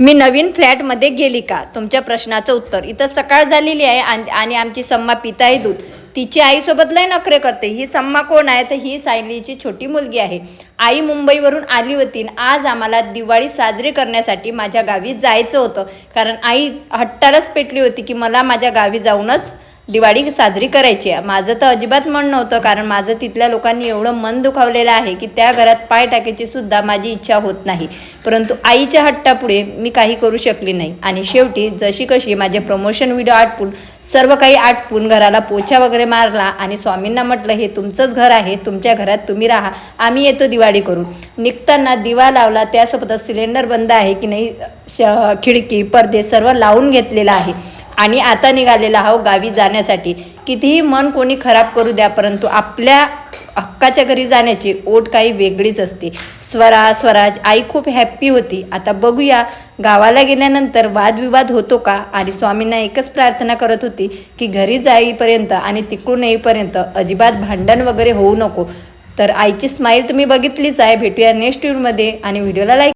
मी नवीन फ्लॅटमध्ये गेली का? तुमच्या प्रश्नाचं उत्तर. इथं सकाळ झालेली आहे आणि आणि आमची सम्मा पिता आहे दूध. तिची आईसोबत लय नखरे करते. ही सम्मा कोण आहे? तर ही सायलीची छोटी मुलगी आहे. आई मुंबईवरून आली होती आज आम्हाला दिवाळी साजरी करण्यासाठी माझ्या गावी जायचं होतं. कारण आई हट्टालाच पेटली होती की मला माझ्या गावी जाऊनच दिवाळी साजरी करायची आहे. माझं तर अजिबात मन नव्हतं कारण माझं तिथल्या लोकांनी एवढं मन दुखावलेलं आहे की त्या घरात पाय टाकायची सुद्धा माझी इच्छा होत नाही. परंतु आईच्या हट्टापुढे मी काही करू शकली नाही. आणि शेवटी जशी कशी माझे प्रमोशन व्हिडिओ आटपून सर्व काही आटपून घराला पोछा वगैरे मारला आणि स्वामींना म्हटलं हे तुमचंच घर आहे तुमच्या घरात तुम्ही राहा आम्ही येतो दिवाळी करून. निघताना दिवा लावला त्यासोबतच सिलेंडर बंद आहे की नाही श खिडकी पडदे सर्व लावून घेतलेलं आहे. आणि आता निघालेला आहो गावी जाण्यासाठी. कितीही मन कोणी खराब करू द्या परंतु आपल्या हक्काच्या घरी जाण्याची ओट काही वेगळीच असते. स्वरा स्वराज आई खूप हॅप्पी होती. आता बघूया गावाला गेल्यानंतर वादविवाद होतो का? आणि स्वामींना एकच प्रार्थना करत होती की घरी जाईपर्यंत आणि तिकडून येईपर्यंत अजिबात भांडण वगैरे होऊ नको. तर आईची स्माईल तुम्ही बघितलीच आहे. भेटूया नेक्स्ट व्हिडिओमध्ये आणि व्हिडिओला लाईक